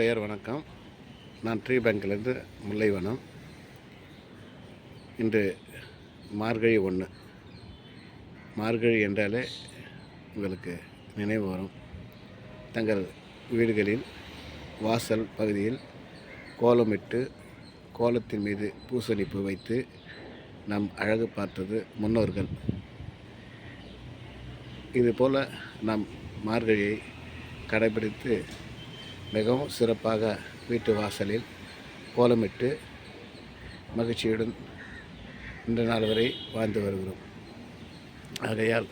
பெயர் வணக்கம். நான் ட்ரீ பேங்க்லேருந்து முல்லைவனம். இன்று மார்கழி ஒன்று. மார்கழி என்றாலே உங்களுக்கு நினைவு வரும். தங்கள் வீடுகளில் வாசல் பகுதியில் கோலமிட்டு கோலத்தின் மீது பூசணிப்பு வைத்து நாம் அழகு பார்த்தது முன்னோர்கள். இதுபோல் நாம் மார்கழியை கடைபிடித்து மிகவும் சிறப்பாக வீட்டு வாசலில் கோலமிட்டு மகிழ்ச்சியுடன் இன்று நாள் வரை வாழ்ந்து வருகிறோம். ஆகையால்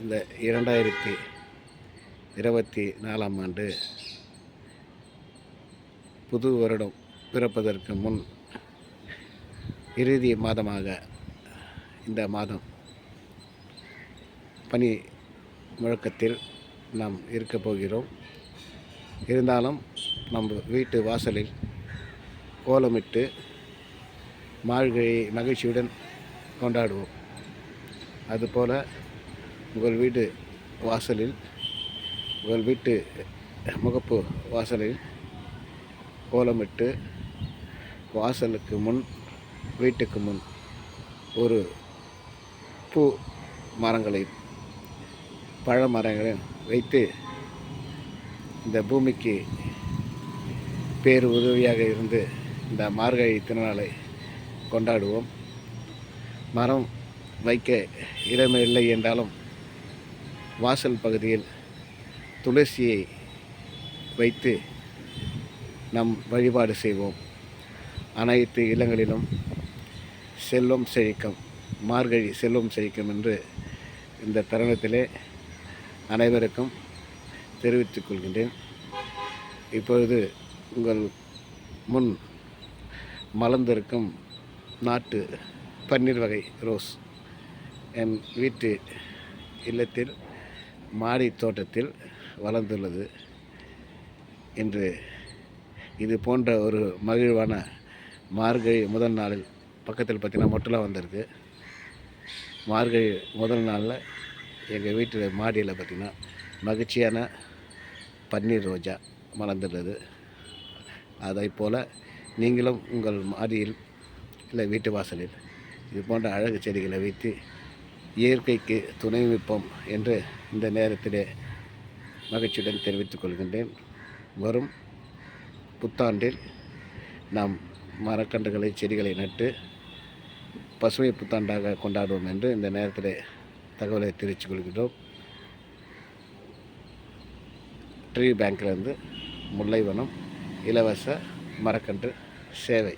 இந்த இரண்டாயிரத்தி இருபத்தி நாலாம் ஆண்டு புது வருடம் பிறப்பதற்கு முன் இறுதி மாதமாக இந்த மாதம் பனி முழக்கத்தில் நாம் இருக்கப் போகிறோம். இருந்தாலும் நம்ம வீட்டு வாசலில் கோலமிட்டு மார்கழி மகிழ்ச்சியுடன் கொண்டாடுவோம். அதுபோல் உங்கள் வீடு வாசலில் உங்கள் வீட்டு முகப்பு வாசலில் கோலமிட்டு வாசலுக்கு முன் வீட்டுக்கு முன் ஒரு பூ மரங்களை பழ மரங்களை வைத்து இந்த பூமிக்கு பேர் உதவியாக இருந்து இந்த மார்கழி திருநாளை கொண்டாடுவோம். மரம் வைக்க இடமில்லை என்றாலும் வாசல் பகுதியில் துளசியை வைத்து நம் வழிபாடு செய்வோம். அனைத்து இல்லங்களிலும் செல்வம் செழிக்கும் மார்கழி செல்வம் செழிக்கும் என்று இந்த தருணத்திலே அனைவருக்கும் தெரிவித்துக் கொள்கின்றேன். இப்பொழுது உங்கள் முன் மலர்ந்திருக்கும் நாட்டு பன்னீர் வகை ரோஸ் என் வீட்டு இல்லத்தில் மாடி தோட்டத்தில் வளர்ந்துள்ளது இன்று இது போன்ற ஒரு மகிழ்வான மார்கழி முதல் நாளில் பக்கத்தில் பார்த்திங்கன்னா மொட்டலாக வந்திருக்கு. மார்கழி முதல் நாளில் எங்கள் வீட்டில் மாடியில் பார்த்திங்கன்னா மகிழ்ச்சியான பன்னீர் ரோஜா மலர்ந்துள்ளது அதை போல் நீங்களும் உங்கள் மாடியில் இல்லை வீட்டு வாசலில் இது போன்ற அழகு செடிகளை வைத்து இயற்கைக்கு துணை வைப்போம் என்று இந்த நேரத்திலே மகிழ்ச்சியுடன் தெரிவித்துக் கொள்கின்றேன். வரும் புத்தாண்டில் நாம் மரக்கன்றுகளை செடிகளை நட்டு பசுமை புத்தாண்டாக கொண்டாடுவோம் என்று இந்த நேரத்தில் தகவலை தெரிவித்துக் கொள்கின்றோம். ட்ரீ பேங்க்லேருந்து முல்லைவனம் இலவச மரக்கன்று சேவை.